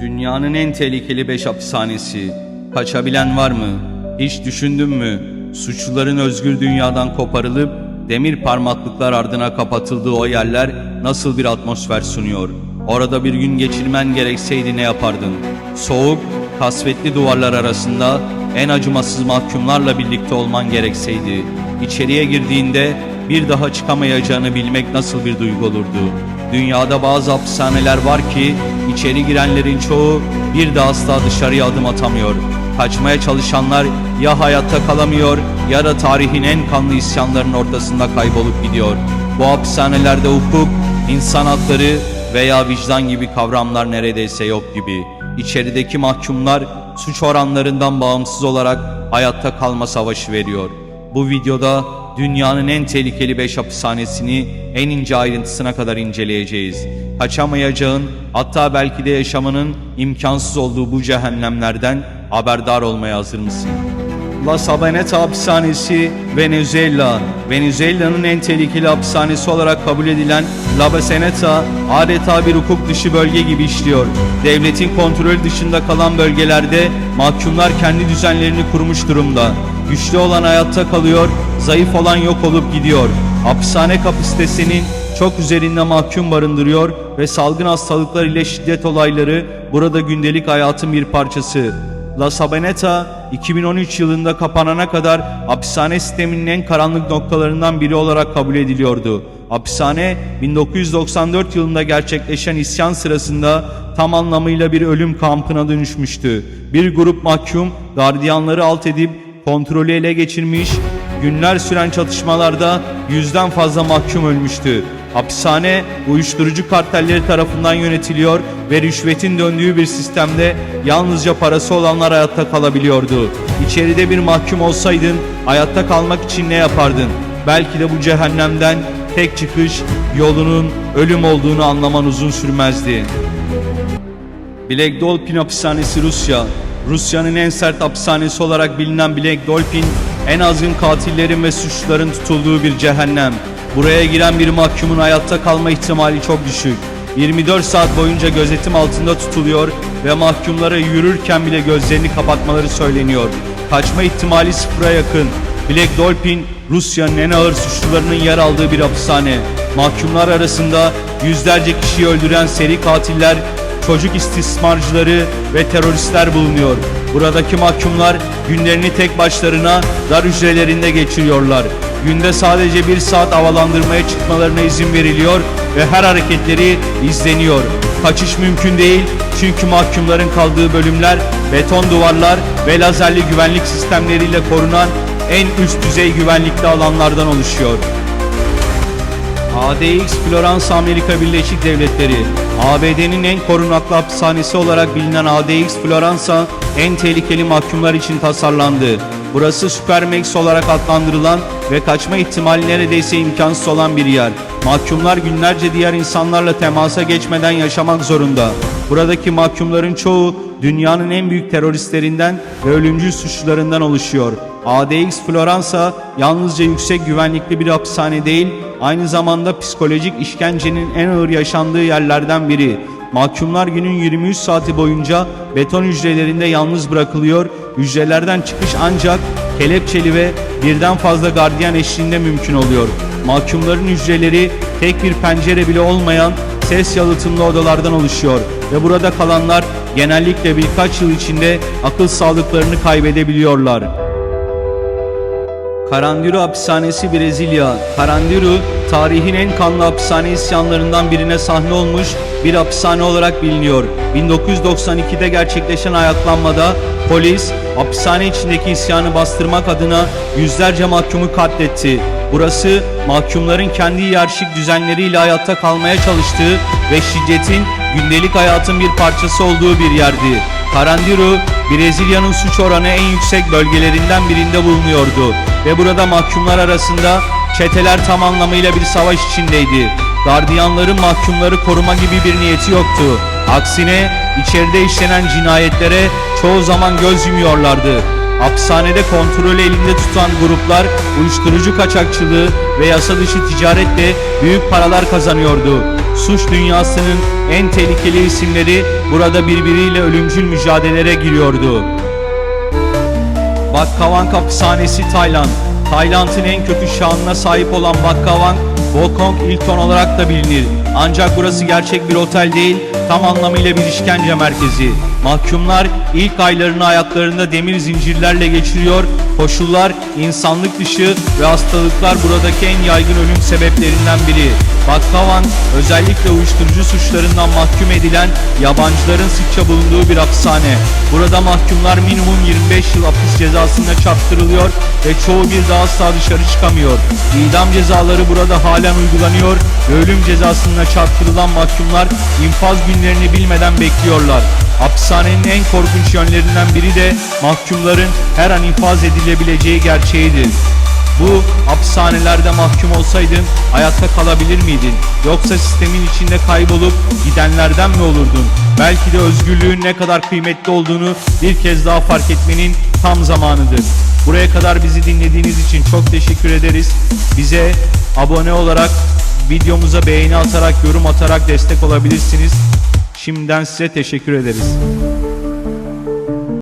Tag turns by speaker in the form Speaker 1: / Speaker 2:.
Speaker 1: Dünyanın en tehlikeli beş hapishanesi. Kaçabilen var mı? Hiç düşündün mü? Suçluların özgür dünyadan koparılıp demir parmaklıklar ardına kapatıldığı o yerler nasıl bir atmosfer sunuyor? Orada bir gün geçirmen gerekseydi ne yapardın? Soğuk, kasvetli duvarlar arasında en acımasız mahkumlarla birlikte olman gerekseydi, içeriye girdiğinde bir daha çıkamayacağını bilmek nasıl bir duygu olurdu? Dünyada bazı hapishaneler var ki içeri girenlerin çoğu bir daha asla dışarıya adım atamıyor. Kaçmaya çalışanlar ya hayatta kalamıyor ya da tarihin en kanlı isyanlarının ortasında kaybolup gidiyor. Bu hapishanelerde hukuk, insan hakları veya vicdan gibi kavramlar neredeyse yok gibi. İçerideki mahkumlar suç oranlarından bağımsız olarak hayatta kalma savaşı veriyor. Bu videoda dünyanın en tehlikeli 5 hapishanesini en ince ayrıntısına kadar inceleyeceğiz. Kaçamayacağın, hatta belki de yaşamanın imkansız olduğu bu cehennemlerden haberdar olmaya hazır mısın? La Sabaneta hapishanesi Venezuela. Venezuela'nın en tehlikeli hapishanesi olarak kabul edilen La Baseneta adeta bir hukuk dışı bölge gibi işliyor. Devletin kontrolü dışında kalan bölgelerde mahkumlar kendi düzenlerini kurmuş durumda. Güçlü olan hayatta kalıyor, zayıf olan yok olup gidiyor. Hapishane kapasitesinin çok üzerinde mahkum barındırıyor ve salgın hastalıklar ile şiddet olayları burada gündelik hayatın bir parçası. La Sabaneta 2013 yılında kapanana kadar hapishane sisteminin en karanlık noktalarından biri olarak kabul ediliyordu. Hapishane 1994 yılında gerçekleşen isyan sırasında tam anlamıyla bir ölüm kampına dönüşmüştü. Bir grup mahkum gardiyanları alt edip kontrolü ele geçirmiş, günler süren çatışmalarda yüzden fazla mahkum ölmüştü. Hapishane uyuşturucu kartelleri tarafından yönetiliyor ve rüşvetin döndüğü bir sistemde yalnızca parası olanlar hayatta kalabiliyordu. İçeride bir mahkum olsaydın hayatta kalmak için ne yapardın? Belki de bu cehennemden tek çıkış yolunun ölüm olduğunu anlaman uzun sürmezdi. Black Dolphin hapishanesi Rusya. Rusya'nın en sert hapishanesi olarak bilinen Black Dolphin, en azgın katillerin ve suçluların tutulduğu bir cehennem. Buraya giren bir mahkumun hayatta kalma ihtimali çok düşük. 24 saat boyunca gözetim altında tutuluyor ve mahkumlara yürürken bile gözlerini kapatmaları söyleniyor. Kaçma ihtimali sıfıra yakın. Black Dolphin, Rusya'nın en ağır suçlularının yer aldığı bir hapishane. Mahkumlar arasında yüzlerce kişiyi öldüren seri katiller, çocuk istismarcıları ve teröristler bulunuyor. Buradaki mahkumlar günlerini tek başlarına dar hücrelerinde geçiriyorlar. Günde sadece bir saat havalandırmaya çıkmalarına izin veriliyor ve her hareketleri izleniyor. Kaçış mümkün değil çünkü mahkumların kaldığı bölümler beton duvarlar ve lazerli güvenlik sistemleriyle korunan en üst düzey güvenlikli alanlardan oluşuyor. ADX Florence Amerika Birleşik Devletleri ABD'nin en korunaklı hapishanesi olarak bilinen ADX Floransa en tehlikeli mahkumlar için tasarlandı. Burası Supermax olarak adlandırılan ve kaçma ihtimali neredeyse imkansız olan bir yer. Mahkumlar günlerce diğer insanlarla temasa geçmeden yaşamak zorunda. Buradaki mahkumların çoğu dünyanın en büyük teröristlerinden ve ölümcül suçlularından oluşuyor. ADX Floransa yalnızca yüksek güvenlikli bir hapishane değil, aynı zamanda psikolojik işkencenin en ağır yaşandığı yerlerden biri. Mahkumlar günün 23 saati boyunca beton hücrelerinde yalnız bırakılıyor, hücrelerden çıkış ancak kelepçeli ve birden fazla gardiyan eşliğinde mümkün oluyor. Mahkumların hücreleri tek bir pencere bile olmayan ses yalıtımlı odalardan oluşuyor ve burada kalanlar genellikle birkaç yıl içinde akıl sağlıklarını kaybedebiliyorlar. Carandiru hapishanesi Brezilya. Carandiru tarihin en kanlı hapishane isyanlarından birine sahne olmuş bir hapishane olarak biliniyor. 1992'de gerçekleşen ayaklanmada polis hapishane içindeki isyanı bastırmak adına yüzlerce mahkumu katletti. Burası mahkumların kendi hiyerarşik düzenleriyle hayatta kalmaya çalıştığı ve şiddetin gündelik hayatın bir parçası olduğu bir yerdi. Carandiru, Brezilya'nın suç oranı en yüksek bölgelerinden birinde bulunuyordu ve burada mahkumlar arasında çeteler tam anlamıyla bir savaş içindeydi. Gardiyanların mahkumları koruma gibi bir niyeti yoktu. Aksine içeride işlenen cinayetlere çoğu zaman göz yumuyorlardı. Hapishanede kontrolü elinde tutan gruplar uyuşturucu kaçakçılığı ve yasa dışı ticaretle büyük paralar kazanıyordu. Suç dünyasının en tehlikeli isimleri burada birbiriyle ölümcül mücadelelere giriyordu. Bakkavank hapishanesi Tayland. Tayland'ın en kötü şanına sahip olan Bakkavank, Bokong Hilton olarak da bilinir. Ancak burası gerçek bir otel değil, tam anlamıyla bir işkence merkezi. Mahkumlar ilk aylarını ayaklarında demir zincirlerle geçiriyor. Koşullar, insanlık dışı ve hastalıklar buradaki en yaygın ölüm sebeplerinden biri. Bakkavan özellikle uyuşturucu suçlarından mahkum edilen yabancıların sıkça bulunduğu bir hapishane. Burada mahkumlar minimum 25 yıl hapis cezasına çarptırılıyor ve çoğu bir daha asla dışarı çıkamıyor. İdam cezaları burada halen uygulanıyor ve ölüm cezasına çarptırılan mahkumlar infaz günlerini bilmeden bekliyorlar. Hapishanenin en korkunç yönlerinden biri de mahkumların her an infaz edilebileceği gerçeğidir. Bu hapishanelerde mahkum olsaydın hayatta kalabilir miydin? Yoksa sistemin içinde kaybolup gidenlerden mi olurdun? Belki de özgürlüğün ne kadar kıymetli olduğunu bir kez daha fark etmenin tam zamanıdır. Buraya kadar bizi dinlediğiniz için çok teşekkür ederiz. Bize abone olarak, videomuza beğeni atarak, yorum atarak destek olabilirsiniz. Şimdiden size teşekkür ederiz.